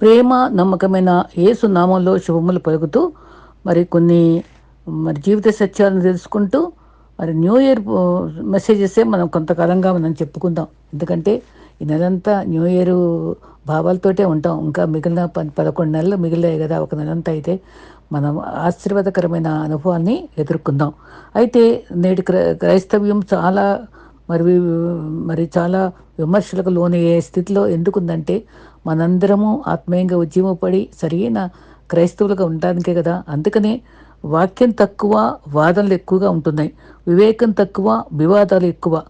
ప్రేమ నమ్మకమైన యేసు నామంలో శుభములు పలుకుతూ మరి కొన్ని మరి జీవిత సత్యాలను తెలుసుకుంటూ మరి న్యూ ఇయర్ మెసేజెసే మనం కొంతకాలంగా మనం చెప్పుకుందాం. ఎందుకంటే ఈ నెలంతా న్యూ ఇయర్ భావాలతోటే ఉంటాం. ఇంకా మిగిలిన ప పదకొండు నెలలు మిగిలినాయి కదా ఒక నెలంతా అయితే మనం ఆశీర్వాదకరమైన అనుభవాన్ని ఎదుర్కొందాం. అయితే నేటి క్రై క్రైస్తవ్యం చాలా మరి మరి చాలా విమర్శలకు లోనయ్యే స్థితిలో ఎందుకుందంటే మనందరము ఆత్మీయంగా ఉద్యమపడి సరైన క్రైస్తవులుగా ఉండడానికే కదా. అందుకనే వాక్యం తక్కువ వాదనలు ఎక్కువగా ఉంటున్నాయి. వివేకం తక్కువ వివాదాలు ఎక్కువ.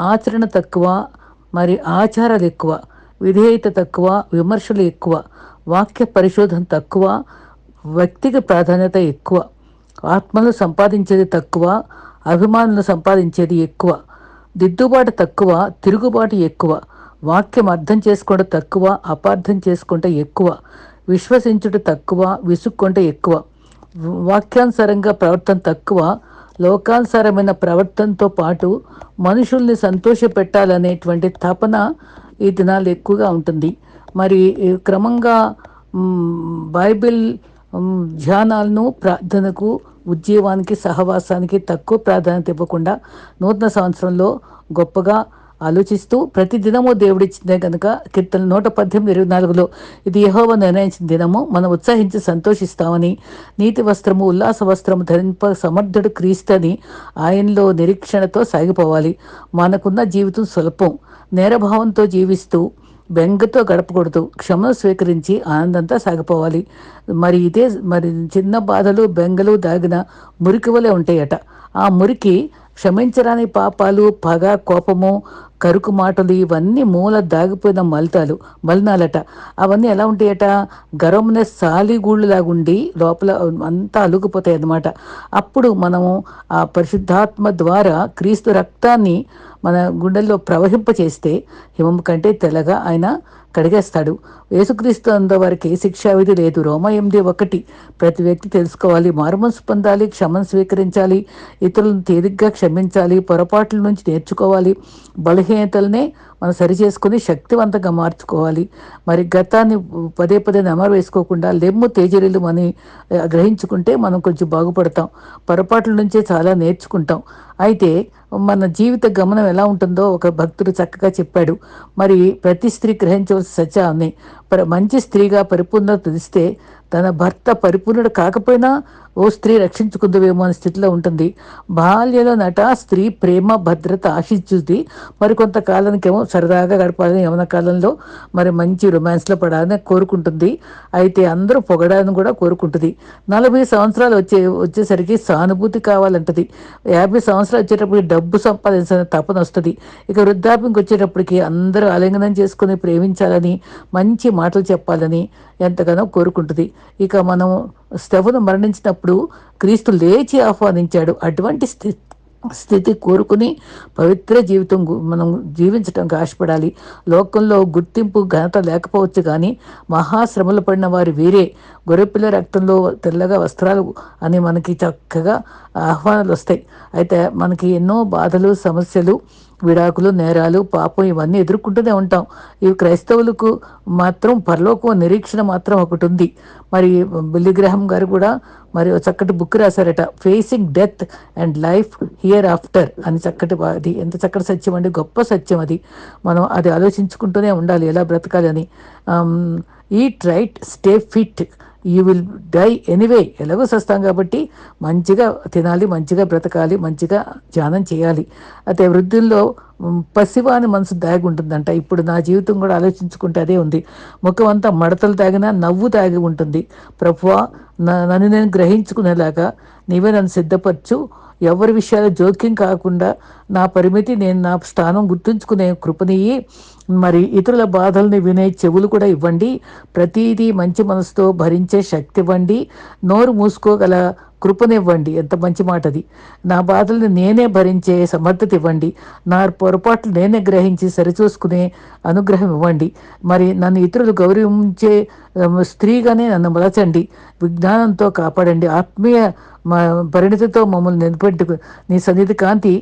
ఆచరణ తక్కువ మరి ఆచారాలు ఎక్కువ. విధేయత తక్కువ విమర్శలు ఎక్కువ. వాక్య పరిశోధన తక్కువ వ్యక్తికి ప్రాధాన్యత ఎక్కువ. ఆత్మలు సంపాదించేది తక్కువ అభిమానులను సంపాదించేది ఎక్కువ. దిద్దుబాటు తక్కువ తిరుగుబాటు ఎక్కువ. వాక్యం అర్థం చేసుకోవడం తక్కువ అపార్థం చేసుకుంటే ఎక్కువ విశ్వసించుట తక్కువ విసుక్కుంటే ఎక్కువ. వాక్యానుసారంగా ప్రవర్తన తక్కువ లోకానుసారమైన ప్రవర్తనతో పాటు మనుషుల్ని సంతోషపెట్టాలనేటువంటి తపన ఈ దినాలు ఎక్కువగా ఉంటుంది. మరి క్రమంగా బైబిల్ ధ్యానాలను ప్రార్థనకు ఉద్యోగానికి సహవాసానికి తక్కువ ప్రాధాన్యత ఇవ్వకుండా నూతన సంవత్సరంలో గొప్పగా ఆలోచిస్తూ ప్రతి దినము దేవుడిచ్చిందే కనుక కీర్తన నూట పద్దెనిమిది ఇరవై నాలుగులో ఇది యహోవ నిర్ణయించిన దినము. మనం ఉత్సాహించి సంతోషిస్తామని నీతి వస్త్రము ఉల్లాస వస్త్రము ధరింప సమర్థుడు క్రీస్తని ఆయనలో నిరీక్షణతో సాగిపోవాలి. మనకున్న జీవితం స్వల్పం. నేరభావంతో జీవిస్తూ బెంగతో గడపకూడదు. క్షమను స్వీకరించి ఆనందంతో సాగిపోవాలి. మరి ఇదే మరి చిన్న బాధలు బెంగలు దాగిన మురికి వలె ఉంటాయట. ఆ మురికి క్షమించరాని పాపాలు పగ కోపము కరుకు మాటలు ఇవన్నీ మూల దాగిపోయిన మలితాలు మలినాలట. అవన్నీ ఎలా ఉంటాయట? గరమునే సాలిగూళ్ళు లాగుండి లోపల అంతా అలుగుపోతాయి అన్నమాట. అప్పుడు మనము ఆ పరిశుద్ధాత్మ ద్వారా క్రీస్తు రక్తాన్ని మన గుండెల్లో ప్రవహింపచేస్తే హిమం కంటే తెల్లగా ఆయన కడిగేస్తాడు. యేసుక్రీస్తు అంద వారికి శిక్షా విధి లేదు. రోమ ఎనిమిది ఒకటి. ప్రతి వ్యక్తి తెలుసుకోవాలి. మారుమనసు పొందాలి. క్షమను స్వీకరించాలి. ఇతరులను తేలిగ్గా క్షమించాలి. పొరపాట్ల నుంచి నేర్చుకోవాలి. బలహీనతలనే మనం సరి చేసుకుని శక్తివంతంగా మార్చుకోవాలి. మరి గతాన్ని పదే పదే నెమరు వేసుకోకుండా లెమ్ము తేజరీలు అని గ్రహించుకుంటే మనం కొంచెం బాగుపడతాం. పొరపాట్ల నుంచే చాలా నేర్చుకుంటాం. అయితే మన జీవిత గమనం ఎలా ఉంటుందో ఒక భక్తుడు చక్కగా చెప్పాడు. మరి ప్రతి స్త్రీ గ్రహించవలసిన సత్యాన్ని పర మంచి స్త్రీగా పరిపూర్ణత తెలిస్తే తన భర్త పరిపూర్ణుడు కాకపోయినా ఓ స్త్రీ రక్షించుకుందువేమో అనే స్థితిలో ఉంటుంది. బాల్యలో నట స్త్రీ ప్రేమ భద్రత ఆశించుది మరి కొంతకాలానికేమో సరదాగా గడపాలని యవన కాలంలో మరి మంచి రొమాన్స్లో పడాలని కోరుకుంటుంది. అయితే అందరూ పొగడాలని కూడా కోరుకుంటుంది. నలభై సంవత్సరాలు వచ్చే వచ్చేసరికి సానుభూతి కావాలంటది. యాభై సంవత్సరాలు వచ్చేటప్పటికి డబ్బు సంపాదించాలని తపన వస్తుంది. ఇక వృద్ధాప్యంకి వచ్చేటప్పటికి అందరూ ఆలింగనం చేసుకుని ప్రేమించాలని మంచి మాటలు చెప్పాలని ఎంతగానో కోరుకుంటుంది. ఇక మనం స్టెఫను మరణించినప్పుడు అప్పుడు క్రీస్తు లేచి ఆహ్వానించాడు. అటువంటి స్థితి స్థితి కోరుకుని పవిత్ర జీవితం గు- మనం జీవించడానికి ఆశపడాలి. లోకంలో గుర్తింపు ఘనత లేకపోవచ్చు కానీ మహాశ్రమలు పడిన వారు వీరే. గొర్రెపిల్ల రక్తంలో తెల్లగా వస్త్రాలు అని మనకి చక్కగా ఆహ్వానాలు వస్తాయి. అయితే మనకి ఎన్నో బాధలు సమస్యలు విడాకులు నేరాలు పాపం ఇవన్నీ ఎదుర్కొంటూనే ఉంటాం. ఇవి క్రైస్తవులకు మాత్రం పరలోకం నిరీక్షణ మాత్రం ఒకటి ఉంది. మరి బిల్లిగ్రహం గారు కూడా మరి చక్కటి book రాశారట facing death and life hereafter అని చక్కటి అది ఎంత చక్కటి సత్యం అండి గొప్ప సత్యం అది. మనం అది ఆలోచించుకుంటూనే ఉండాలి ఎలా బ్రతకాలి అని. Eat right stay fit you will die anyway ఎలాగో సస్తాం కాబట్టి మంచిగా తినాలి మంచిగా బ్రతకాలి మంచిగా ధ్యానం చేయాలి. అయితే వృద్ధుల్లో పసివాని మనసు దాగి ఉంటుందంట ఇప్పుడు నా జీవితం కూడా ఆలోచించుకుంటే అదే ఉంది. ముఖం అంతా మడతలు తాగినా నవ్వు తాగి ఉంటుంది. ప్రభువా నన్ను నేను గ్రహించుకునేలాగా నీవే నన్ను సిద్ధపరచు. ఎవరి విషయాలు జోక్యం కాకుండా నా పరిమితి నేను నా స్థానం గుర్తుంచుకునే కృపనియ్యి. మరి ఇతరుల బాధల్ని వినే చెవులు కూడా ఇవ్వండి. ప్రతిదీ మంచి మనసుతో భరించే శక్తి ఇవ్వండి. నోరు మూసుకోగల కృపనివ్వండి ఎంత మంచి మాట అది నా బాధల్ని నేనే భరించే సమర్థత ఇవ్వండి. నా పొరపాట్లు నేనే గ్రహించి సరిచూసుకునే అనుగ్రహం ఇవ్వండి. మరి నన్ను ఇతరులు గౌరవించే స్త్రీగానే నన్ను మలచండి. విజ్ఞానంతో కాపాడండి. ఆత్మీయ మా పరిణతితో మమ్మల్ని నిలబెట్టు నీ సన్నిధి కాంతి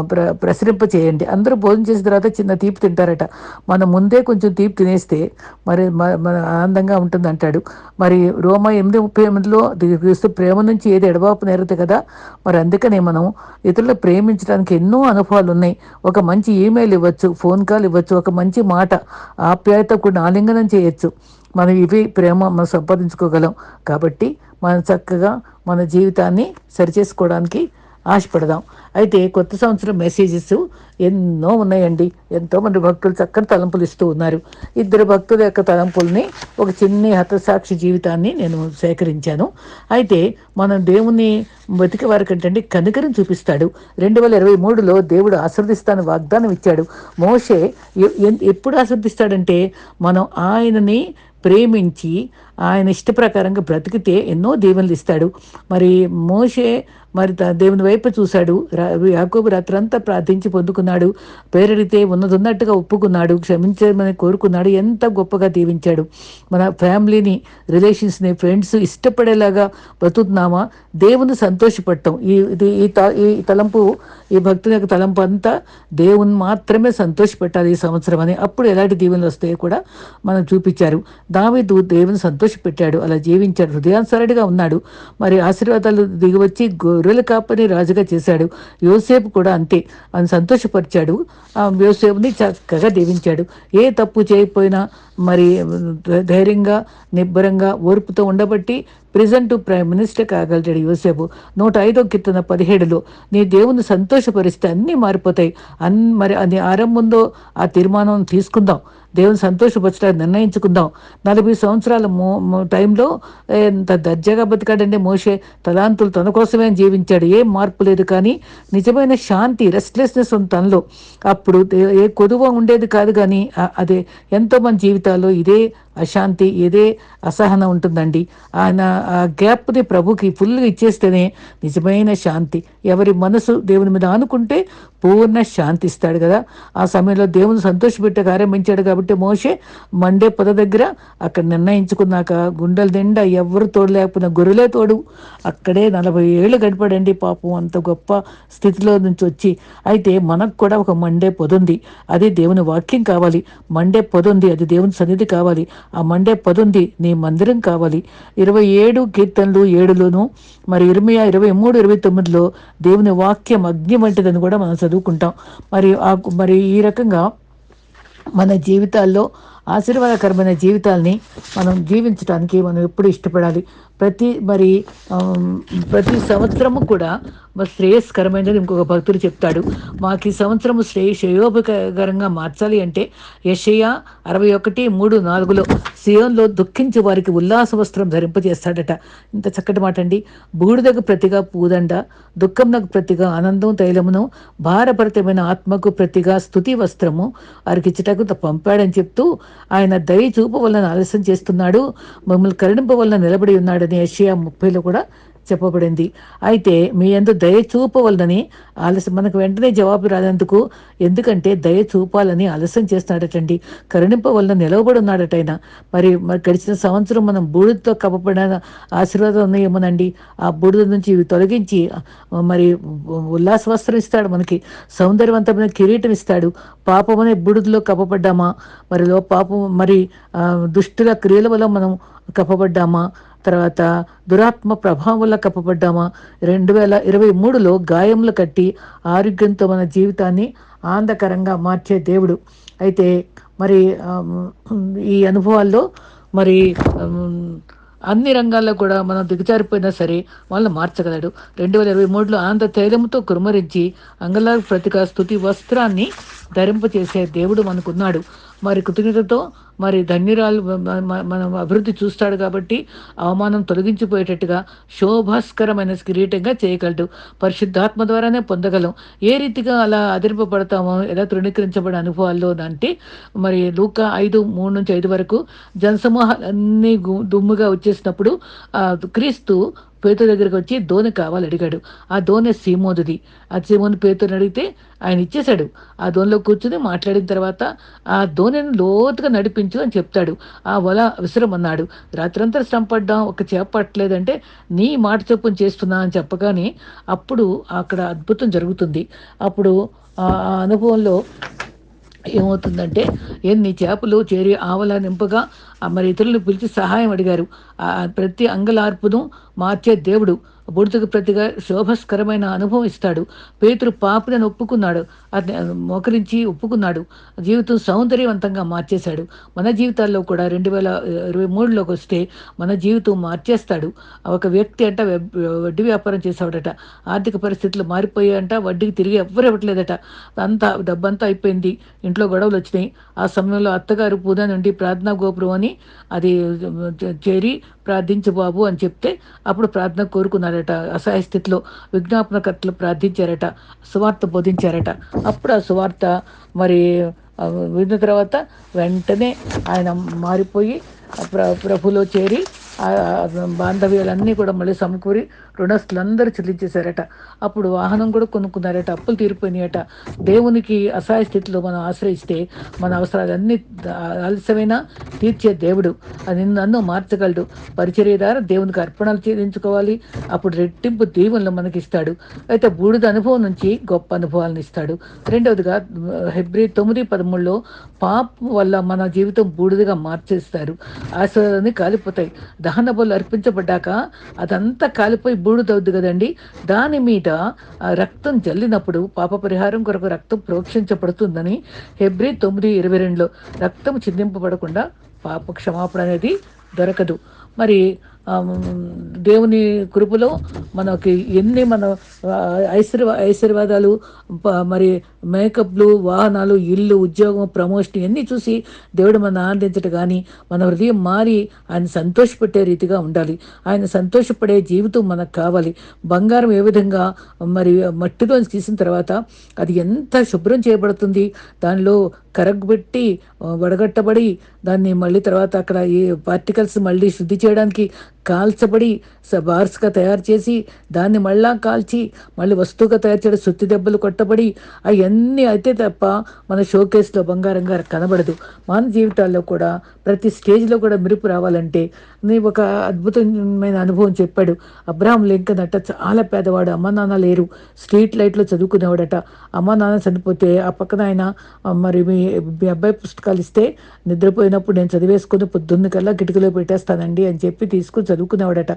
ప్ర ప్రసరింప చేయండి అందరూ భోజనం చేసిన తర్వాత చిన్న తీపి తింటారట. మనం ముందే కొంచెం తీపి తినేస్తే మరి మన ఆనందంగా ఉంటుంది అంటాడు. మరి రోమ ఎనిమిది ముప్పై ఎనిమిదిలో క్రీస్తు ప్రేమ నుంచి ఏది ఎడబాపు నేరదు కదా? మరి అందుకనే మనం ఇతరులు ప్రేమించడానికి ఎన్నో అనుభవాలు ఉన్నాయి. ఒక మంచి ఈమెయిల్ ఇవ్వచ్చు ఫోన్ కాల్ ఇవ్వచ్చు ఒక మంచి మాట ఆప్యాయత కూడా ఆలింగనం చేయొచ్చు. మనం ఇవి ప్రేమ మనం సంపాదించుకోగలం కాబట్టి మనం చక్కగా మన జీవితాన్ని సరిచేసుకోవడానికి ఆశపడదాం. అయితే కొత్త సంవత్సరం మెసేజెస్ ఎన్నో ఉన్నాయండి. ఎంతోమంది భక్తులు చక్కని తలంపులు ఇస్తూ ఉన్నారు. ఇద్దరు భక్తుల యొక్క తలంపుల్ని ఒక చిన్ని హతసాక్షి జీవితాన్ని నేను సేకరించాను. అయితే మనం దేవుని బతికే వారికంటే కనికరం చూపిస్తాడు. రెండు వేల ఇరవై మూడులో దేవుడు ఆశ్రదిస్తాను వాగ్దానం ఇచ్చాడు. మోషే ఎప్పుడు ఆశ్రదిస్తాడంటే మనం ఆయనని ప్రేమించి ఆయన ఇష్ట ప్రకారంగా బ్రతికితే ఎన్నో దీవెనలు ఇస్తాడు. మరి మోషే మరి దేవుని వైపు చూశాడు. యాకోబు రాత్రంతా ప్రార్థించి పొందుకున్నాడు. పేరెడితే ఉన్నదున్నట్టుగా ఒప్పుకున్నాడు. క్షమించమని కోరుకున్నాడు. ఎంత గొప్పగా దీవించాడు. మన ఫ్యామిలీని రిలేషన్స్ని ఫ్రెండ్స్ ఇష్టపడేలాగా బ్రతుకుతున్నామా? దేవుని సంతోషపడటం ఈ ఇది ఈ త ఈ తలంపు ఈ భక్తుని యొక్క తలంపు అంతా దేవుని మాత్రమే సంతోషపెట్టాలి ఈ సంవత్సరం అని అప్పుడు ఎలాంటి దీవెనలు వస్తాయో కూడా మనం చూపించారు. దావిదు దేవుని సంతోషపెట్టాడు. అలా జీవించాడు. హృదయానుసరుడిగా ఉన్నాడు. మరి ఆశీర్వాదాలు దిగివచ్చి గొర్రెల కాపని రాజుగా చేశాడు. యోసేపు కూడా అంతే. అని సంతోషపరిచాడు. ఆ యోసేపుని చక్కగా దీవించాడు. ఏ తప్పు చేయకపోయినా మరి ధైర్యంగా నిబ్బరంగా ఓర్పుతో ఉండబట్టి టు ప్రైమ్ మినిస్టర్ కాగలిగాడు యోసేపు. నూట ఐదో కీర్తన పదిహేడులో నీ దేవుని సంతోషపరిస్తే అన్నీ మారిపోతాయి. అన్ మరి అది ఆరంభంలో ఆ తీర్మానం తీసుకుందాం. దేవుని సంతోషపరచడానికి నిర్ణయించుకుందాం. నలభై సంవత్సరాల టైంలో ఎంత దర్జాగా బతికాడంటే మోసే తలాంతులు తన కోసమే జీవించాడు. ఏం మార్పు లేదు కానీ నిజమైన శాంతి రెస్ట్లెస్నెస్ ఉంది తనలో. అప్పుడు ఏ కొదువ ఉండేది కాదు కానీ అదే ఎంతో మంది జీవితాల్లో ఇదే అశాంతి ఇదే అసహనం ఉంటుందండి. ఆయన ఆ గ్యాప్ని ప్రభుకి ఫుల్గా ఇచ్చేస్తేనే నిజమైన శాంతి. ఎవరి మనసు దేవుని మీద ఆనుకుంటే పూర్ణ శాంతి ఇస్తాడు కదా. ఆ సమయంలో దేవుని సంతోషపెట్టే ఆరంభించాడు కాబట్టి మోషే మండే పొద దగ్గర అక్కడ నిర్ణయించుకున్నాక గుండెల నిండా ఎవరు తోడు లేకపోయినా గొర్రెలే తోడు. అక్కడే నలభై ఏళ్ళు గడిపాడండి పాపం. అంత గొప్ప స్థితిలో నుంచి వచ్చి. అయితే మనకు కూడా ఒక మండే పొదుంది. అది దేవుని వాక్యం కావాలి. మండే పొదుంది. అది దేవుని సన్నిధి కావాలి. ఆ మండే పొదుంది. నీ మందిరం కావాలి. ఇరవై ఏడు కీర్తనలు ఏడులోను మరి ఇరవై ఇరవై మూడు ఇరవై తొమ్మిదిలో దేవుని వాక్యం అగ్ని వంటిదని కూడా మనం చదువుకుంటాం. మరి మరి ఈ రకంగా మన జీవితాల్లో ఆశీర్వాదకరమైన జీవితాల్ని మనం జీవించడానికి మనం ఎప్పుడు ఇష్టపడాలి? ప్రతి మరి ప్రతి సంవత్సరము కూడా శ్రేయస్కరమైనది ఇంకొక భక్తుడు చెప్తాడు. మాకు ఈ సంవత్సరం శ్రేయ శ్రేయోపకరంగా మార్చాలి అంటే యషయ అరవై ఒకటి మూడు నాలుగులో సియోన్లో దుఃఖించి వారికి ఉల్లాస వస్త్రం ధరింపజేస్తాడట. ఇంత చక్కటి మాట అండి బూడిదకు ప్రతిగా పూదండ దుఃఖంనకు ప్రతిగా ఆనందం తైలమును భారభరితమైన ఆత్మకు ప్రతిగా స్థుతి వస్త్రము వారికి ఇచ్చటకు పంపాడని చెప్తూ ఆయన దయ చూపు వలన ఆలస్యం చేస్తున్నాడు. మమ్మల్ని కరుణింప వలన నిలబడి ఉన్నాడని యషియా ముప్పైలో కూడా చెప్పబడింది. అయితే మీ ఎందు దయ చూపవలనని ఆలస్యం మనకు వెంటనే జవాబు రానందుకు ఎందుకంటే దయ చూపాలని ఆలస్యం చేస్తున్నాడటండి. కరుణింపవలన నిలవబడి ఉన్నాడట ఆయన మరి మరి గడిచిన సంవత్సరం మనం బూడిదతో కప్పబడిన ఆశీర్వాదం ఉన్నాయేమోనండి. ఆ బూడిద నుంచి తొలగించి మరి ఉల్లాస వస్త్రం ఇస్తాడు మనకి. సౌందర్యవంతమైన కిరీటం ఇస్తాడు. పాపం అనే బూడిదలో కప్పబడ్డామా? మరి పాపం మరి దుష్టుల క్రియల వల్ల మనం కప్పబడ్డామా? తర్వాత దురాత్మ ప్రభావం వల్ల కప్పబడ్డామా? రెండు వేల ఇరవై మూడులో గాయములు కట్టి ఆరోగ్యంతో మన జీవితాన్ని ఆనందకరంగా మార్చే దేవుడు. అయితే మరి ఈ అనుభవాల్లో మరి అన్ని రంగాల్లో కూడా మనం దిగజారిపోయినా సరే వాళ్ళని మార్చగలడు. రెండు వేల ఇరవై మూడులో ఆనంద తైలంతో కురుమరించి అంగళ ప్రతిక స్థుతి వస్త్రాన్ని ధరింపచేసే దేవుడు మనకున్నాడు. మరి కృతజ్ఞతతో మరి ధన్యురాలు మనం అభివృద్ధి చూస్తాడు కాబట్టి అవమానం తొలగించిపోయేటట్టుగా శోభాస్కరమైన కిరీటంగా చేయగలడు. పరిశుద్ధాత్మ ద్వారానే పొందగలం. ఏ రీతిగా అలా అదిరింపబడతామో ఎలా తృణీకరించబడే అనుభవాల్లో అంటే మరి లూక ఐదు మూడు నుంచి ఐదు వరకు జనసమూహాలన్నీ దుమ్ముగా వచ్చేసినప్పుడు క్రీస్తు పేతురు దగ్గరికి వచ్చి దోణి కావాలి అడిగాడు. ఆ దోణి సీమోదుది. ఆ సీమోని పేతుని అడిగితే ఆయన ఇచ్చేశాడు. ఆ దోణిలో కూర్చుని మాట్లాడిన తర్వాత ఆ దోణిని లోతుగా నడిపించు అని చెప్తాడు. ఆ వల విసరమన్నాడు. రాత్రంతా శ్రమ పడ్డాం ఒక చేప పట్టలేదంటే నీ మాట చొప్పున చేస్తున్నా అని చెప్పగానే అప్పుడు అక్కడ అద్భుతం జరుగుతుంది. అప్పుడు ఆ ఆ అనుభవంలో ఏమవుతుందంటే ఎన్ని చేపలు చేరి ఆవల నింపగా మరి ఇతరులను పిలిచి సహాయం అడిగారు. ప్రతి అంగలార్పును మార్చే దేవుడు బుడతకు ప్రతిగా శోభస్కరమైన అనుభవం ఇస్తాడు. పేతురు పాపలను ఒప్పుకున్నాడు. అతని మోకరించి ఒప్పుకున్నాడు. జీవితం సౌందర్యవంతంగా మార్చేశాడు. మన జీవితాల్లో కూడా రెండు వేల ఇరవై మూడులోకి వస్తే మన జీవితం మార్చేస్తాడు. ఒక వ్యక్తి అంట వెబ్- వడ్డీ వ్యాపారం చేసేవాడట. ఆర్థిక పరిస్థితులు మారిపోయాయంట. వడ్డీకి తిరిగి ఎవ్వరు ఇవ్వట్లేదట. అంతా డబ్బంతా అయిపోయింది. ఇంట్లో గొడవలు వచ్చినాయి. ఆ సమయంలో అత్తగారు పూజ నుండి ప్రార్థనా గోపురం అని అది చేరి ప్రార్థించు బాబు అని చెప్తే అప్పుడు ప్రార్థన కోరుకున్నారట. అసహాయ స్థితిలో విజ్ఞాపనకర్తలు ప్రార్థించారట. సువార్త బోధించారట. అప్పుడు ఆ సువార్త మరి విన్న తర్వాత వెంటనే ఆయన మారిపోయి ప్ర ప్రభులో చేరి బాంధవ్యాలన్నీ కూడా మళ్ళీ సమకూరి రుణస్తులు అందరూ చెల్లించేశారట. అప్పుడు వాహనం కూడా కొనుక్కున్నారట. అప్పులు తీరిపోయినాయట. దేవునికి అసహాయ స్థితిలో మనం ఆశ్రయిస్తే మన అవసరాలన్నీ ద- ఆలస్యమైనా తీర్చే దేవుడు. అది నన్ను మార్చగలడు. పరిచర్య ద్వారా దేవునికి అర్పణలు చెల్లించుకోవాలి. అప్పుడు రెట్టింపు దీవులను మనకి ఇస్తాడు అయితే బూడిద అనుభవం నుంచి గొప్ప అనుభవాలను ఇస్తాడు. రెండవదిగా ఫిబ్రవరి తొమ్మిది పదమూడులో పాపం వల్ల మన జీవితం బూడిదగా మార్చేస్తారు. ఆశలన్నీ కాలిపోతాయి. దహన బలు అర్పించబడ్డాక అదంతా కాలిపోయి బూడిదవుద్ది కదండి. దాని మీద రక్తం జల్లినప్పుడు పాప పరిహారం కొరకు రక్తం ప్రోక్షించబడుతుందని హెబ్రి తొమ్మిది ఇరవై రెండులో రక్తం చిందింపబడకుండా పాప క్షమాపణ అనేది దొరకదు మరి దేవుని కృపలో మనకి ఎన్ని మన ఆ, ఐశ్వర్య మరి మేకప్లు వాహనాలు ఇల్లు ఉద్యోగం ప్రమోషన్ ఇవన్నీ చూసి దేవుడు మన ఆనందించట కానీ మన హృదయం మారి ఆయన సంతోషపెట్టే రీతిగా ఉండాలి. ఆయన సంతోషపడే జీవితం మనకు కావాలి. బంగారం ఏ విధంగా మరి మట్టిలో తీసిన తర్వాత అది ఎంత శుభ్రం చేయబడుతుంది దానిలో కరగబెట్టి వడగట్టబడి దాన్ని మళ్ళీ తర్వాత అక్కడ ఈ పార్టికల్స్ మళ్ళీ శుద్ధి చేయడానికి కాల్చబడి స- బార్స్గా తయారు చేసి దాన్ని మళ్ళా కాల్చి మళ్ళీ వస్తువుగా తయారు చేయడం సుత్తి దెబ్బలు కొట్టబడి అవన్నీ అయితే తప్ప మన షోకేస్లో బంగారంగా కనబడదు. మన జీవితాల్లో కూడా ప్రతి స్టేజ్లో కూడా మెరుపు రావాలంటే నీ ఒక అద్భుతమైన అనుభవం చెప్పాడు. అబ్రహాం లింకన్ అట్ట చాలా పేదవాడు అమ్మ నాన్న లేరు. స్ట్రీట్ లైట్లో చదువుకునేవాడట. అమ్మ నాన్న చనిపోతే ఆ పక్కన ఆయన మరి మీ మీ అబ్బాయి పుస్తకాలు ఇస్తే నిద్రపోయినప్పుడు నేను చదివేసుకుని పొద్దున్న కల్లా కిటికీలో పెట్టేస్తానండి అని చెప్పి తీసుకుని చదువుకునేవాడట.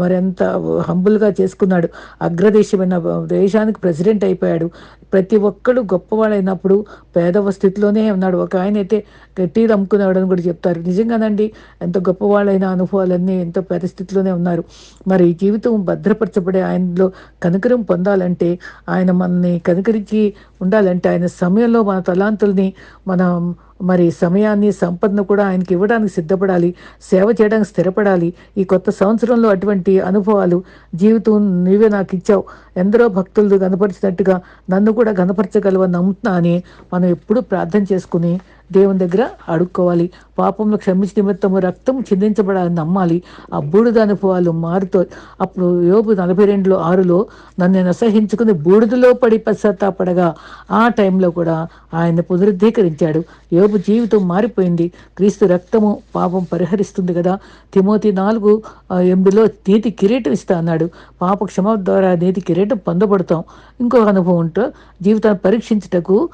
మరి అంత హంబుల్గా చేసుకున్నాడు. అగ్రదేశమైన దేశానికి ప్రెసిడెంట్ అయిపోయాడు. ప్రతి ఒక్కడు గొప్పవాడైనప్పుడు పేదవ స్థితిలోనే ఉన్నాడు. ఒక ఆయన అయితే టీలు అమ్ముకునేవాడు అని కూడా చెప్తారు. నిజంగానండి ఎంత గొప్పవాళ్ళైన అనుభవాలన్నీ ఎంతో పరిస్థితిలోనే ఉన్నారు. మరి ఈ జీవితం భద్రపరచబడే ఆయనలో కనకరం పొందాలంటే ఆయన మనని కనకరించి ఉండాలంటే ఆయన సమయంలో మన తలాంతుల్ని మనం మరి సమయాన్ని సంపదను కూడా ఆయనకి ఇవ్వడానికి సిద్ధపడాలి సేవ చేయడానికి స్థిరపడాలి. ఈ కొత్త సంవత్సరంలో అటువంటి అనుభవాలు జీవితం నీవే నాకు ఇచ్చావు ఎందరో భక్తులు కనపరిచినట్టుగా నన్ను కూడా కనపరచగలవని నమ్ముతున్నా అని మనం ఎప్పుడూ ప్రార్థన చేసుకుని దేవుని దగ్గర అడుక్కోవాలి. పాపంలో క్షమించి నిమిత్తము రక్తం చిందించబడాలని నమ్మాలి. ఆ బూడిద అనుభవాలు మారుతో అప్పుడు యోబు నలభై రెండులో ఆరులో నన్ను నేను అసహించుకుని బూడిదలో పడి పశ్చాత్తాపడగా ఆ టైంలో కూడా ఆయన పునరుద్ధీకరించాడు. యోబు జీవితం మారిపోయింది. క్రీస్తు రక్తము పాపం పరిహరిస్తుంది కదా. తిమోతి నాలుగు ఎనిమిదిలో నీతి కిరీటం ఇస్తా అన్నాడు. పాప క్షమ ద్వారా నీతి కిరీటం పొందబడతాం. ఇంకొక అనుభవం ఉంటూ జీవితాన్ని పరీక్షించుటకు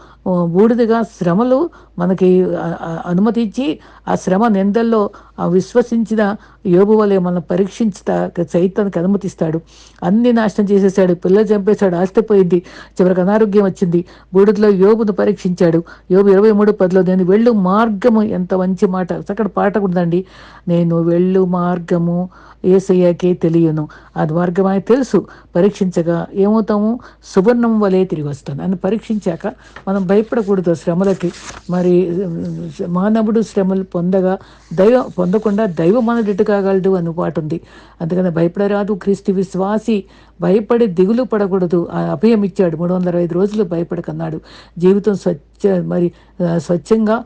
బూడిదగా శ్రమలు మనకి అనుమతించి ఆ శ్రమ నిందల్లో ఆ విశ్వసించిన యోబు వలె మనం పరీక్షించుట సైతానికి అనుమతిస్తాడు. అన్ని నాశనం చేసేసాడు పిల్లలు చంపేశాడు ఆస్తిపోయింది చివరికి అనారోగ్యం వచ్చింది. బూడిదలో యోబును పరీక్షించాడు. యోబు ఇరవై మూడు పదిలో నేను వెళ్ళు మార్గము. ఎంత మంచి మాట. అక్కడ పాట ఉందండి. నేను వెళ్ళు మార్గము ఏసయ్యాకే తెలియను. అది మార్గం తెలుసు. పరీక్షించగా ఏమవుతాము? సువర్ణం వలె తిరిగి వస్తాను. అని పరీక్షించాక మనం భయపడకూడదు శ్రమలకి. మరి మానవుడు శ్రమలు పొందగా దైవ పొందకుండా దైవ మనడిట్టు కాగలడు ఉంది. అందుకని భయపడరాదు క్రీస్తు విశ్వాసి. భయపడి దిగులు పడకూడదు. ఆ అభయం ఇచ్చాడు మూడు వందల ఐదు రోజులు భయపడకన్నాడు. జీవితం స్వచ్ఛ మరి స్వచ్ఛంగా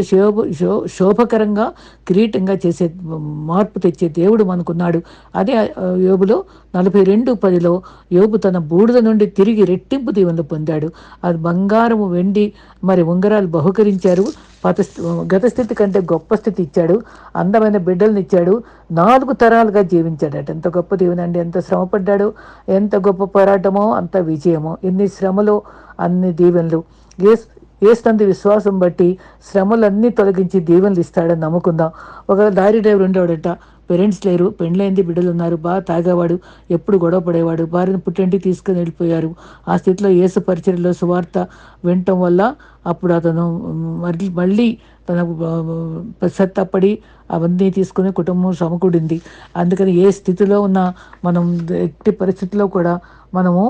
శోభ శో- శోభకరంగా కిరీటంగా చేసే మార్పు తెచ్చే దేవుడు మనకున్నాడు. అదే యోబులో నలభై రెండు పదిలో యోబు తన బూడిద నుండి తిరిగి రెట్టింపు దీవెనలు పొందాడు. అది బంగారము వెండి మరి ఉంగరాలు బహుకరించారు. పత గత స్థితి కంటే గొప్ప స్థితి ఇచ్చాడు. అందమైన బిడ్డలను ఇచ్చాడు. నాలుగు తరాలుగా జీవించాడట. ఎంత గొప్ప దీవెనండి ఎంత శ్రమపడ్డాడు. ఎంత గొప్ప పోరాటమో అంత విజయమో. ఎన్ని శ్రమలో అన్ని దీవెనలు. ఏ ఏస్తంది విశ్వాసం బట్టి శ్రమలన్నీ తొలగించి దీవెనలు ఇస్తాడని నమ్ముకుందాం. ఒక దారి డ్రైవర్ ఉండేవాడట పేరెంట్స్ లేరు పెండ్లైంది బిడ్డలు ఉన్నారు బాగా తాగేవాడు ఎప్పుడు గొడవ పడేవాడు భార్యను పుట్టింటికి తీసుకుని వెళ్ళిపోయారు. ఆ స్థితిలో యేసు పరిచర్యలో సువార్త వినటం వల్ల అప్పుడు అతను మళ్ళీ మళ్ళీ తన పశ్చాత్తపడి అవన్నీ తీసుకుని కుటుంబం సమకూడింది. అందుకని ఏ స్థితిలో ఉన్నా మనం ఎట్టి పరిస్థితిలో కూడా మనము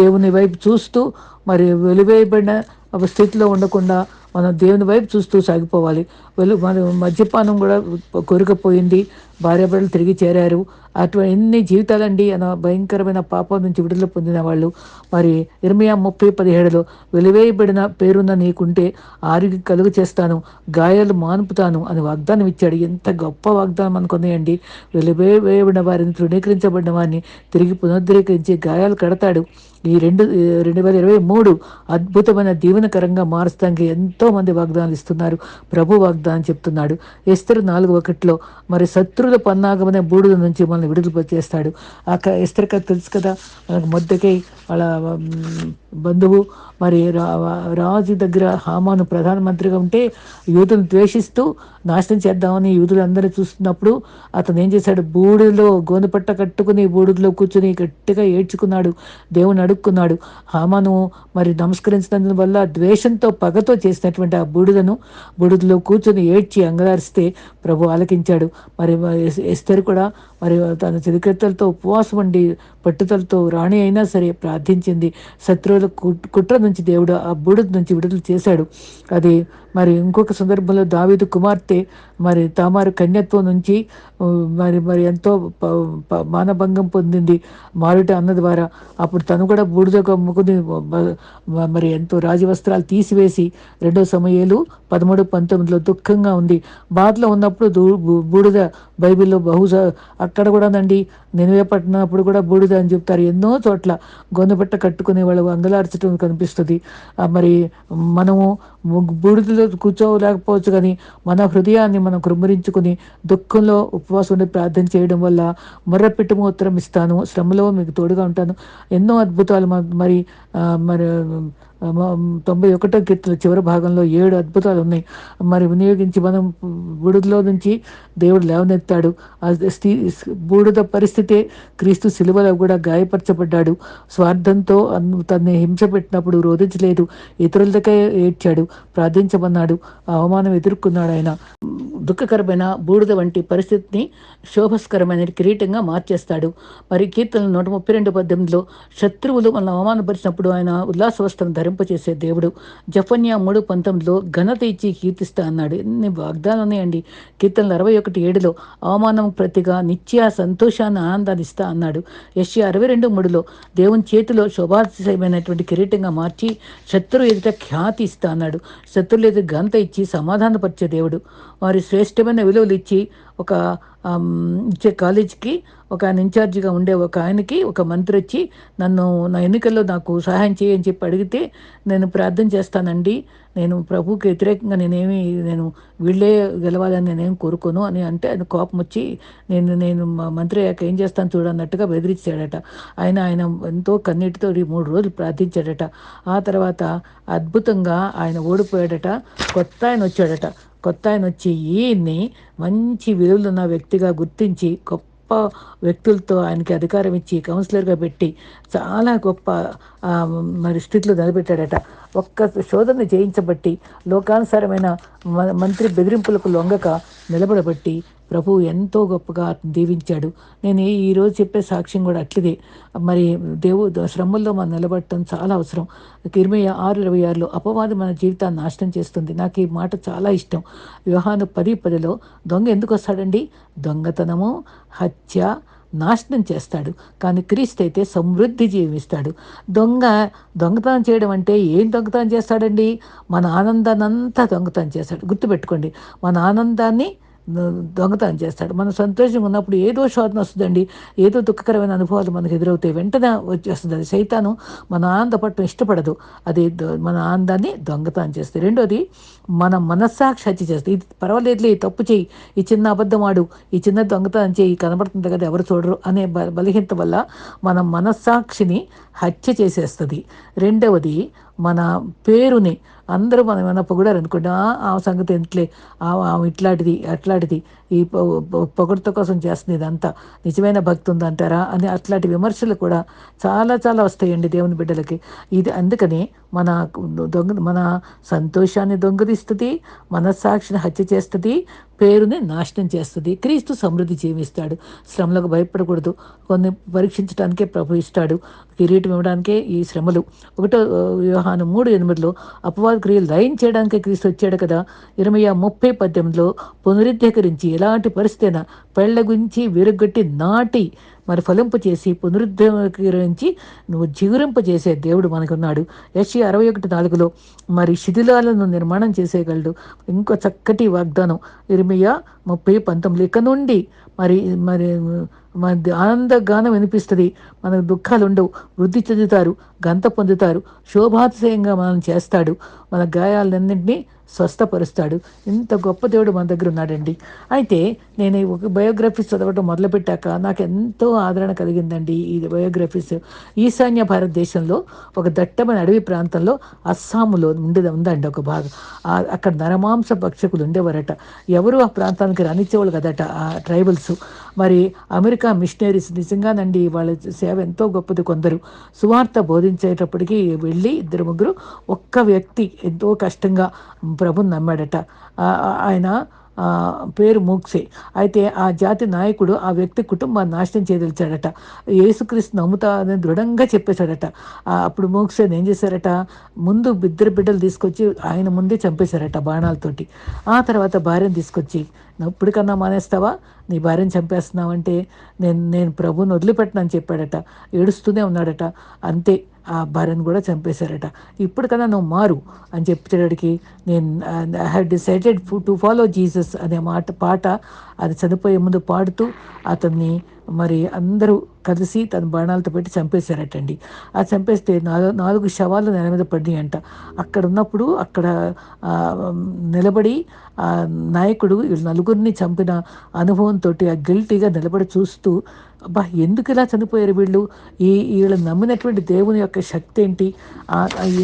దేవుని వైపు చూస్తూ మరి వెలివేయబడిన ఒక స్థితిలో ఉండకుండా మనం దేవుని వైపు చూస్తూ సాగిపోవాలి. వెలు మన మద్యపానం కూడా కొరికపోయింది. భార్యాభర్తలు తిరిగి చేరారు. అటువంటి ఎన్ని జీవితాలండి. అన్న భయంకరమైన పాపం నుంచి విడుదల పొందిన వాళ్ళు. మరి ఇరవై ముప్పై పదిహేడులో వెలివేయబడిన పేరున్న నీకుంటే ఆరోగ్యం కలుగు చేస్తాను గాయాలు మానుపుతాను అని వాగ్దానం ఇచ్చాడు. ఎంత గొప్ప వాగ్దానం అనుకున్నాయండి. వెలివేయబడిన వారిని తృణీకరించబడిన వారిని తిరిగి పునరుద్ధరీకరించి గాయాలు కడతాడు. ఈ రెండు రెండు వేల ఇరవై మూడు అద్భుతమైన జీవనకరంగా మారుస్తానికి ఎంతో మంది వాగ్దానాలు ఇస్తున్నారు. ప్రభు వాగ్దానం చెప్తున్నాడు. ఎస్తరు నాలుగు ఒకటిలో మరి శత్రుల పన్నాగమనే బూడిద నుంచి మనల్ని విడుదల చేస్తాడు. ఆ ఎస్తర్ కథ తెలుసు కదా? మనకు మొద్దకై వాళ్ళ బంధువు మరి రా రాజు దగ్గర హామాను ప్రధానమంత్రిగా ఉంటే యూదులు ద్వేషిస్తూ నాశనం చేద్దామని యూదులు చూస్తున్నప్పుడు అతను ఏం చేశాడు? బూడిలో గోనెపట్ట కట్టుకుని బూడిలో కూర్చుని గట్టిగా ఏడ్చుకున్నాడు. దేవుని అడుక్కున్నాడు. హామాను మరి నమస్కరించినందు వల్ల ద్వేషంతో పగతో చేసినటువంటి ఆ బూడిదను బూడిదలో కూర్చుని ఏడ్చి అంగదారిస్తే ప్రభు ఆలకించాడు. మరి ఎస్- ఎస్తరు కూడా మరి తన చిరుకత్తలతో ఉపవాసం ఉండి పట్టుదలతో రాణి అయినా సరే ప్రార్థించింది. శత్రువు కుట్ర నుంచి దేవుడు ఆ బూడిద నుంచి విడుదల చేశాడు. అది మరి ఇంకొక సందర్భంలో దావీదు కుమార్తె మరి తామారు కన్యత్వం నుంచి మరి మరి ఎంతో ప- మానభంగం పొందింది మారుట అన్న ద్వారా. అప్పుడు తను కూడా బూడిదకు కమ్ముకుని మరి ఎంతో రాజవస్త్రాలు తీసివేసి రెండో సమయాలు పదమూడు పంతొమ్మిదిలో దుఃఖంగా ఉంది. బాధలో ఉన్నప్పుడు దూ- బూడిద బైబిల్లో బహుశా అక్కడ కూడా నండి నినివే పట్టినప్పుడు కూడా బూడిద అని చెప్తారు. ఎన్నో చోట్ల గొంతుబట్ట కట్టుకునే వాళ్ళు అందలార్చడం కనిపిస్తుంది. మరి మనము బూడిదలో బూడిదలో కూర్చోలేకపోవచ్చు కానీ మన హృదయాన్ని మనం కృమ్మరించుకుని దుఃఖంలో ఉపవాసం ఉండి ప్రార్థన చేయడం వల్ల మొర్రపెట్టుము ఉత్తరం ఇస్తాను. శ్రమలో మీకు తోడుగా ఉంటాను. ఎన్నో అద్భుతాలు మరి మరి తొంభై ఒకటో కీర్తన చివరి భాగంలో ఏడు అద్భుతాలు ఉన్నాయి మరి వినియోగించి మనం బూడిదలో నుంచి దేవుడు లేవనెత్తాడు. ఆ బూడిద పరిస్థితే క్రీస్తు శిలువలో కూడా గాయపరచబడ్డాడు. స్వార్థంతో తన్ని హింస పెట్టినప్పుడు రోధించలేదు. ఇతరులకే ఏడ్చాడు. ప్రార్థించమన్నాడు. అవమానం ఎదుర్కొన్నాడు ఆయన. దుఃఖకరమైన బూడిద వంటి పరిస్థితిని శోభస్కరమైన కిరీటంగా మార్చేస్తాడు. మరి కీర్తన నూట ముప్పై రెండు పద్దెనిమిదిలో శత్రువులు మనల్ని అవమానపరిచినప్పుడు ఆయన ఉల్లాస వస్త్రం ధరింపచేసే దేవుడు జఫన్యా మూడు పంతొమ్మిదిలో ఘనత ఇచ్చి కీర్తిస్తా అన్నాడు. ఎన్ని వాగ్దానం ఉన్నాయండి. కీర్తనలు అరవై ఒకటి ఏడులో అవమానం ప్రతిగా నిత్య సంతోషాన్ని ఆనందాన్ని ఇస్తా అన్నాడు. యశ్య అరవై రెండు మూడులో దేవుని చేతిలో శోభాతిశయమైనటువంటి కిరీటంగా మార్చి శత్రు ఎదుట ఖ్యాతి ఇస్తా అన్నాడు. శత్రువులు ఎదుట ఘనత ఇచ్చి సమాధానపరిచే దేవుడు. వారి శ్రేష్టమైన విలువలు ఇచ్చి ఒక ఇచ్చే కాలేజీకి ఒక ఆయన ఇన్ఛార్జిగా ఉండే ఒక ఆయనకి ఒక మంత్రి వచ్చి నన్ను నా ఎన్నికల్లో నాకు సహాయం చేయని చెప్పి అడిగితే నేను ప్రార్థన చేస్తానండి. నేను ప్రభుకి వ్యతిరేకంగా నేనేమి నేను వీళ్ళే గెలవాలని నేనేం కోరుకోను అని అంటే ఆయన కోపం వచ్చి నేను నేను మా మంత్రి అయ్యాక ఏం చేస్తాను చూడన్నట్టుగా బెదిరించాడట. ఆయన ఆయన ఎంతో కన్నీటితో ఈ మూడు రోజులు ప్రార్థించాడట. ఆ తర్వాత అద్భుతంగా ఆయన ఓడిపోయాడట. కొత్త ఆయన వచ్చాడట. కొత్త ఆయన వచ్చి ఈయన్ని మంచి విలువలున్న వ్యక్తిగా గుర్తించి గొప్ప వ్యక్తులతో ఆయనకి అధికారం ఇచ్చి కౌన్సిలర్గా పెట్టి చాలా గొప్ప మరి స్థితిలో నిలబెట్టాడట. ఒక్క శోధన చేయించబట్టి లోకానుసారమైన మ- మంత్రి బెదిరింపులకు లొంగక నిలబడబట్టి ప్రభు ఎంతో గొప్పగా దీవించాడు. నేను ఈ- ఈరోజు చెప్పే సాక్ష్యం కూడా అట్లదే. మరి దేవు శ్రమల్లో మనం నిలబడటం చాలా అవసరం. ఇరవై ఆరు ఇరవై ఆరులో అపవాది మన జీవితాన్ని నాశనం చేస్తుంది. నాకు ఈ మాట చాలా ఇష్టం. వివాహాను పది పదిలో దొంగ ఎందుకు వస్తాడండి? దొంగతనము హత్య నాశనం చేస్తాడు. కానీ క్రీస్తు అయితే సమృద్ధి జీవిస్తాడు. దొంగ దొంగతనం చేయడం అంటే ఏం దొంగతనం చేస్తాడండి? మన ఆనందాన్ని అంతా దొంగతనం చేస్తాడు. గుర్తుపెట్టుకోండి. మన ఆనందాన్ని దొంగతనం చేస్తాడు. మన సంతోషంగా ఉన్నప్పుడు ఏదో శోధన వస్తుందండి. ఏదో దుఃఖకరమైన అనుభవాలు మనకు ఎదురవుతాయి వెంటనే వచ్చేస్తుంది. అది సైతాను మన ఆనందపడటం ఇష్టపడదు. అది మన ఆనందాన్ని దొంగతనం చేస్తుంది. రెండోది మన మనస్సాక్షి హత్య చేస్తుంది. ఇది పర్వాలేదులే తప్పు చేయి ఈ చిన్న అబద్ధం ఆడు. ఈ చిన్న దొంగతనం చేయి కనబడుతుంది కదా ఎవరు చూడరు అనే బలహీనత వల్ల మన మనస్సాక్షిని హత్య చేసేస్తుంది. రెండవది మన పేరుని అందరూ మనం ఏమైనా పొగిడారు ఆ సంగతి ఎంతలే ఆమె ఇట్లాంటిది అట్లాంటిది ఈ పొగడత కోసం చేస్తుంది ఇదంతా నిజమైన భక్తి ఉందంటారా అని అట్లాంటి విమర్శలు కూడా చాలా చాలా వస్తాయండి దేవుని బిడ్డలకి. ఇది అందుకని మన దొంగ మన సంతోషాన్ని దొంగలిస్తుంది మనస్సాక్షిని హత్య చేస్తుంది పేరుని నాశనం చేస్తుంది క్రీస్తు సమృద్ధి జీవిస్తాడు. శ్రమలకు భయపడకూడదు. కొన్ని పరీక్షించడానికే ప్రభు ఇస్తాడు. కిరీటం ఇవ్వడానికే ఈ శ్రమలు. ఒకటో వ్యవహారం మూడు ఎనిమిదిలో అపవాద క్రియలు లయం చేయడానికే క్రీస్తు వచ్చాడు కదా. ఇరవై ముప్పై పద్దెనిమిదిలో పునరుద్ధీకరించి ఎలాంటి పరిస్థితి అయినా పెళ్ళ గురించి విరగొట్టి నాటి మరి ఫలింపు చేసి పునరుద్ధరించి నువ్వు జీవింపజేసే చేసే దేవుడు మనకున్నాడు. యశి అరవై ఒకటి నాలుగులో మరి శిథిలాలను నిర్మాణం చేసేయగలడు. ఇంకో చక్కటి వాగ్దానం. ఇరిమియా ముప్పై పంతొమ్మిది. ఇక నుండి మరి మరి మన ఆనందగానం వినిపిస్తుంది. మనకు దుఃఖాలు ఉండవు. వృద్ధి చెందుతారు. గంత పొందుతారు. శోభాతిశయంగా మనం చేస్తాడు. మన గాయాలన్నింటినీ స్వస్థపరుస్తాడు. ఇంత గొప్ప దేవుడు మన దగ్గర ఉన్నాడండి. అయితే నేను ఒక బయోగ్రఫీస్ చదవటం మొదలుపెట్టాక నాకు ఎంతో ఆదరణ కలిగిందండి ఈ బయోగ్రఫీస్. ఈశాన్య భారతదేశంలో ఒక దట్టమైన అడవి ప్రాంతంలో అస్సాములో ఉండేది ఉందండి ఒక భాగం. అక్కడ నరమాంస భక్షకులు ఉండేవారట. ఎవరు ఆ ప్రాంతానికి రానిచ్చేవాళ్ళు కదట? ఆ ట్రైబల్స్. మరి అమెరికా మిషనరీస్ నిజంగానండి వాళ్ళ సేవ ఎంతో గొప్పది కొందరు. సువార్త బోధించేటప్పటికి వెళ్ళి ఇద్దరు ముగ్గురు ఒక్క వ్యక్తి ఎంతో కష్టంగా ప్రభుని నమ్మాడట. ఆయన పేరు మూక్సే అయితే ఆ జాతి నాయకుడు ఆ వ్యక్తి కుటుంబాన్ని నాశనం చేయదలిచాడట. యేసుక్రీస్తు నమ్ముతా అని దృఢంగా చెప్పేశాడట. అప్పుడు మూక్సేని ఏం చేశారట? ముందు ఇద్దరు బిడ్డలు తీసుకొచ్చి ఆయన ముందే చంపేశారట బాణాలతోటి. ఆ తర్వాత భార్యను తీసుకొచ్చి ఇప్పటికన్నా మానేస్తావా? నీ భార్యను చంపేస్తున్నావంటే నేను నేను ప్రభుని వదిలిపెట్టనని చెప్పాడట. ఏడుస్తూనే ఉన్నాడట. అంతే. ఆ భార్యను కూడా చంపేశారట. ఇప్పుడు కదా నువ్వు మారు అని చెప్పేటడికి నేను I have decided to follow Jesus అనే మాట పాట అది చనిపోయే ముందు పాడుతూ అతన్ని మరి అందరూ కలిసి తన బాణాలతో పెట్టి చంపేశారటండి. ఆ చంపేస్తే నాలుగు నాలుగు శవాలు నెల మీద పడినాయి అంట అక్కడ ఉన్నప్పుడు అక్కడ నిలబడి ఆ నాయకుడు వీళ్ళు నలుగురిని చంపిన అనుభవంతో ఆ గిల్టీగా నిలబడి చూస్తూ అబ్బా ఎందుకు ఇలా చనిపోయారు వీళ్ళు? ఈ వీళ్ళు నమ్మినటువంటి దేవుని యొక్క శక్తి ఏంటి?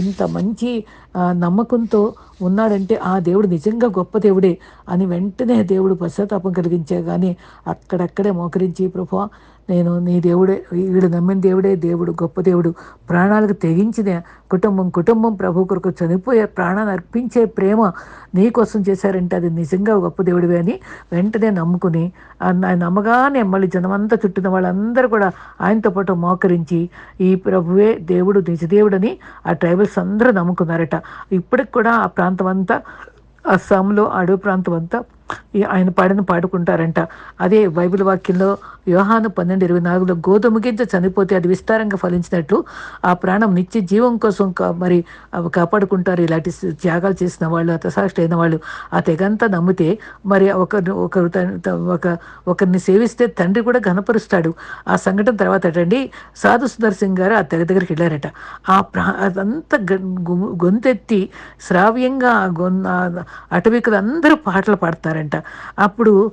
ఇంత మంచి నమ్మకంతో ఉన్నాడంటే ఆ దేవుడు నిజంగా గొప్ప దేవుడే అని వెంటనే దేవుడు పశ్చాత్తాపం కలిగించే కానీ అక్కడక్కడే మోకరించి ప్రభా నేను నీ దేవుడే వీడు నమ్మిన దేవుడే దేవుడు గొప్ప దేవుడు. ప్రాణాలకు తెగించిన కుటుంబం కుటుంబం ప్రభు కొరకు చనిపోయే ప్రాణాన్ని అర్పించే ప్రేమ నీకోసం చేశారంటే అది నిజంగా గొప్ప దేవుడివే అని వెంటనే నమ్ముకుని ఆయన నమ్మగానే మళ్ళీ జనమంతా చుట్టిన వాళ్ళందరూ కూడా ఆయనతో పాటు మోకరించి ఈ ప్రభువే దేవుడు నిజదేవుడని ఆ ట్రైబల్స్ అందరూ నమ్ముకున్నారట. ఇప్పటికి కూడా ఆ ప్రాంతం అంతా అస్సాంలో అడవి ప్రాంతం అంతా ఆయన పాడిన పాడుకుంటారంట. అదే బైబిల్ వాక్యంలో వ్యూహాను పన్నెండు ఇరవై నాలుగులో గోధుమ గింజ చనిపోతే అది విస్తారంగా ఫలించినట్లు ఆ ప్రాణం నిత్య జీవం కోసం మరి కాపాడుకుంటారు. ఇలాంటి త్యాగాలు చేసిన వాళ్ళు అతసాక్షి అయిన వాళ్ళు ఆ తెగంతా నమ్మితే మరి ఒకరు ఒకరు ఒక ఒకరిని సేవిస్తే తండ్రి కూడా ఘనపరుస్తాడు. ఆ సంఘటన తర్వాత అటండి. సాధు సుందర్ సింగ్ గారు ఆ తెగ దగ్గరికి వెళ్ళారట. ఆ ప్రా అదంతా గొంతెత్తి శ్రావ్యంగా గొన్ అటవికులు అందరూ పాటలు పాడతారు చేశారంట అప్పుడు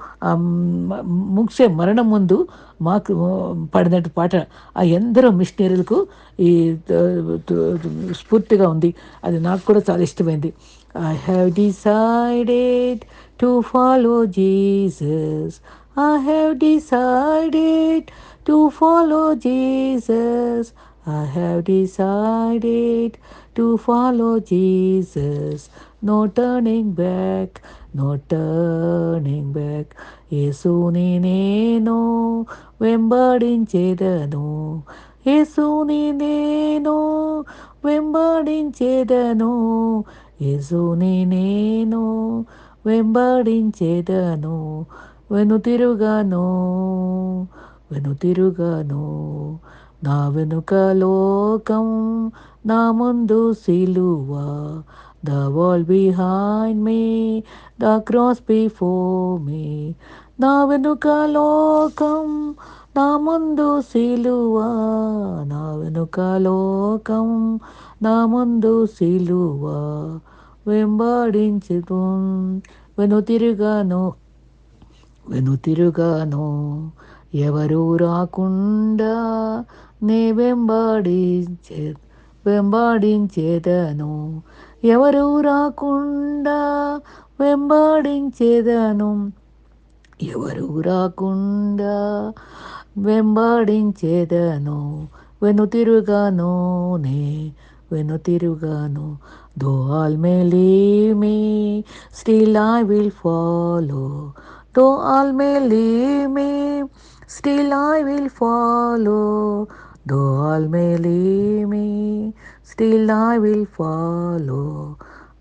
ముఖ్య మరణం ముందు మాకు పాడినట్టు పాట ఆ ఎందరో మిషనరీలకు ఈ స్ఫూర్తిగా ఉంది. అది నాకు కూడా చాలా ఇష్టమైంది. I have decided to follow Jesus I have decided to follow Jesus I have decided to follow Jesus. No turning back no turning back యేసుని నేను వెంబడించేదను యేసుని నేను వెంబడించేదను యేసుని నేను వెంబడించేదను వెను తిరుగాను వెనుతిరుగను నా వెనుక లోకం నా ముందు సిలువా the world behind me the cross before me నా వెనుక లోకం నా ముందు సిలువా నా వెనుక లోకం నా ముందు సిలువా వెంబడించు వెనుతిరుగాను వెనుతిరుగాను ఎవరు రాకుండా నే వెంబడించే వెంబడించేదను ఎవరు రాకుండా వెంబడించేదను ఎవరు రాకుండా వెంబడించేదను వెనుతిరుగాను నే వెనుతిరుగాను though all may leave me still I will follow though all may leave me still I will follow though all may leave me still I will follow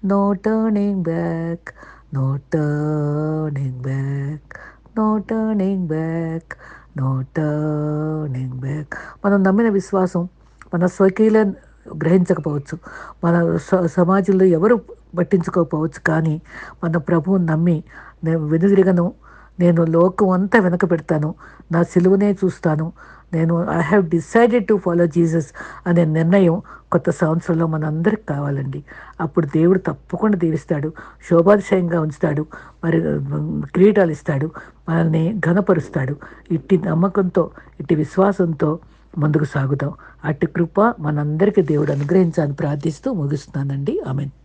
no turning back no turning back no turning back no turning back మనం నమ్మిన విశ్వాసం మన స్వకీల గ్రహించకపోవచ్చు. మన స- సమాజంలో ఎవరు పట్టించుకోకపోవచ్చు కానీ మన ప్రభువుని నమ్మి నేను వెనుదిరగను నేను లోకం అంతా వెనక పెడతాను నా సిలువనే చూస్తాను. నేను I have decided to follow Jesus అనే నిర్ణయం కొత్త సంవత్సరంలో మనందరికి కావాలండి. అప్పుడు దేవుడు తప్పకుండా దీవిస్తాడు. శోభాతిశయంగా ఉంచుతాడు. మరి క్రీడలు కిరీటాలు ఇస్తాడు. మనల్ని ఘనపరుస్తాడు. ఇట్టి నమ్మకంతో ఇట్టి విశ్వాసంతో ముందుకు సాగుతాం. అట్టి కృప మనందరికీ దేవుడు అనుగ్రహించాలని ప్రార్థిస్తూ ముగిస్తున్నానండి. ఆమెను.